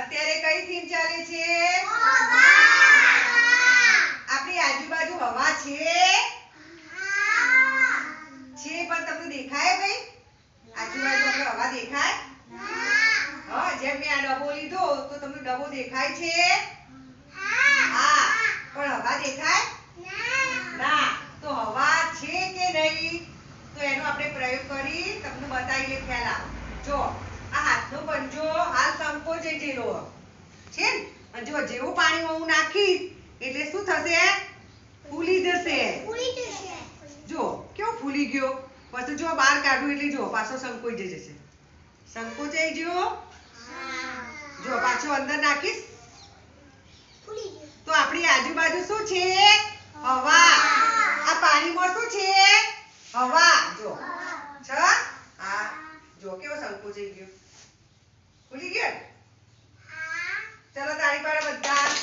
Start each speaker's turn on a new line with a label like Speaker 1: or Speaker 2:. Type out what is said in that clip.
Speaker 1: અત્યારે કઈ થીમ ચાલે છે આપણી આજુબાજુ હવા છે છે પણ તમને દેખાય ભાઈ આજુબાજુ આપણે હવા દેખાય હા જેમ મેં આ ડબો લીધો તો તમને ડબો દેખાય છે હા પણ હવા દેખાય ના તો હવા છે કે નહીં તો એનો આપણે પ્રયોગ કરી તમને બતાવીને ખ્યાલ આવો જો આ હાથનો પંજો કે લો છે ને અને જો જેવું પાણી હું નાખી એટલે શું થશે ફૂલી જશે ફૂલી જશે જો કેમ ફૂલી ગયું પછી જો બહાર કાઢું એટલે જો પાછો સંકોઈ જશે સંકોઈ જાય જો હા જો પાછો અંદર નાખીસ ફૂલી ગયો તો આપણી આજુબાજુ શું છે હવા આ પાણીમાં શું છે હવા જો છે આ જો કેવો સંકોઈ જ ગયો ફૂલી ગયો